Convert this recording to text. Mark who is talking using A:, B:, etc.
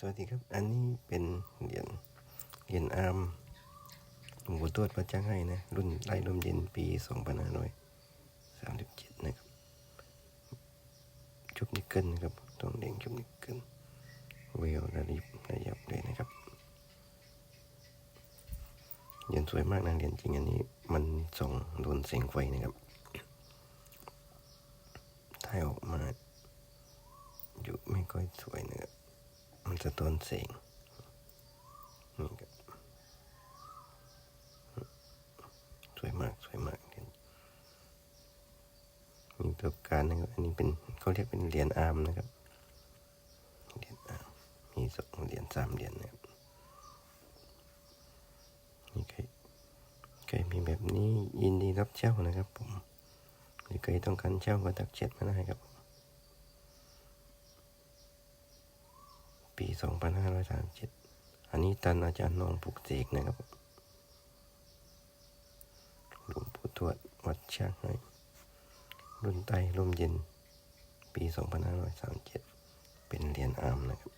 A: สวัสดีครับ อันนี้เป็นเหรียญเหรียญอาร์มหลวงปู่ทวดพระจ้างให้นะ รุ่นไล่ลมเย็นปี2537นห้าร้อยสามสิบเจ็ดนะครับชุบนิกเกิลนะครับตรงเด้งชุบนิกเกิลเวลระยิบระยับเลยนะครับเหรียญสวยมากนะเหรียญจริงอันนี้มันส่องโดนแสงไฟนะครับถ่ายออกมาอยู่ไม่ค่อยสวยนะครับ สะท้อนแสงนี่ครับสวยมาก สวยมากมีตัวการนะครับ อันนี้เป็นเขาเรียกเป็นเหรียญอาร์มนะครับเหรียญอาร์มมีสองเหรียญสามเหรียญนะครับนี่ใครใครมีแบบนี้ยินดีรับเช่านะครับผมหรือใครต้องการเช่าก็ทักแชทมาได้ครับ ปี 2537 อันนี้ตันอาจารย์นองปลุกเสกนะครับหลวงปู่ทวดวัดช่างให้รุ่นไต้ร่มเย็น ปี 2537 เป็นเหรียญอามนะครับ